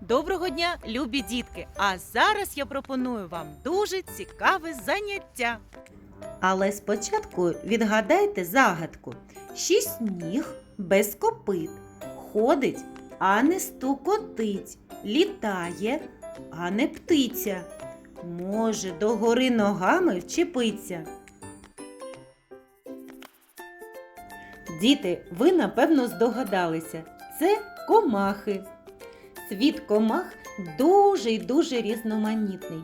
Доброго дня, любі дітки! А зараз я пропоную вам дуже цікаве заняття. Але спочатку відгадайте загадку. Шість ніг без копит. Ходить, а не стукотить. Літає, а не птиця. Може догори ногами вчепиться. Діти, ви напевно здогадалися. Це комахи. Світ комах дуже й дуже різноманітний.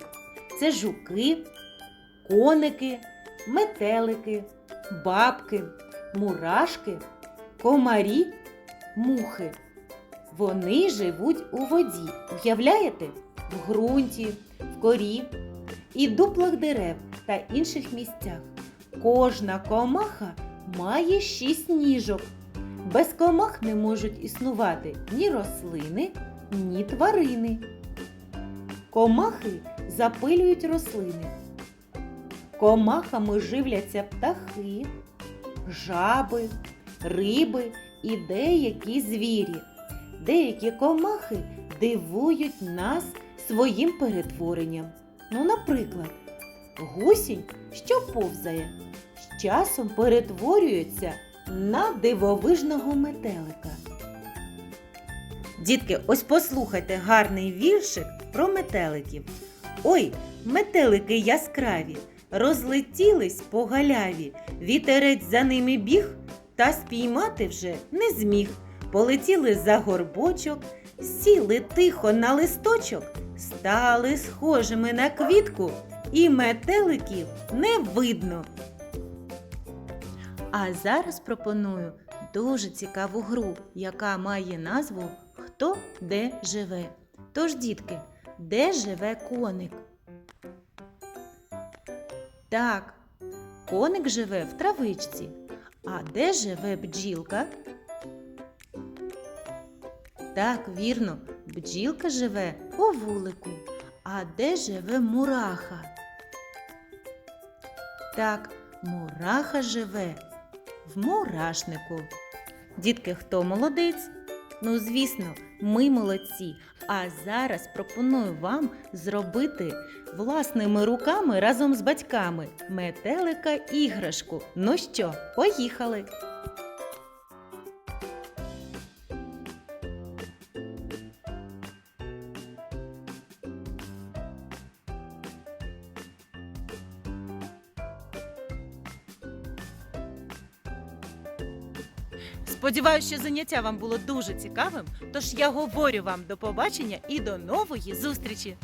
Це жуки, коники, метелики, бабки, мурашки, комарі, мухи. Вони живуть у воді. Уявляєте? В ґрунті, в корі і дуплах дерев та інших місцях. Кожна комаха має шість ніжок. Без комах не можуть існувати ні рослини, ні тварини. Комахи запилюють рослини. Комахами живляться птахи, жаби, риби і деякі звірі. Деякі комахи дивують нас своїм перетворенням. Ну, наприклад, гусінь, що повзає, з часом перетворюється на дивовижного метелика. Дітки, ось послухайте гарний віршик про метеликів. Ой, метелики яскраві, розлетілись по галяві, вітерець за ними біг, та спіймати вже не зміг. Полетіли за горбочок, сіли тихо на листочок, стали схожими на квітку, і метеликів не видно. А зараз пропоную дуже цікаву гру, яка має назву Хто де живе. Тож, дітки, де живе коник? Так, коник живе в травичці. А де живе бджілка? Так, вірно, бджілка живе у вулику. А де живе мураха? Так, мураха живе в мурашнику. Дітки, хто молодець? Ну, звісно, ми молодці. А зараз пропоную вам зробити власними руками разом з батьками метелика іграшку. Ну що, поїхали! Сподіваюся, що заняття вам було дуже цікавим. Тож я говорю вам до побачення і до нової зустрічі!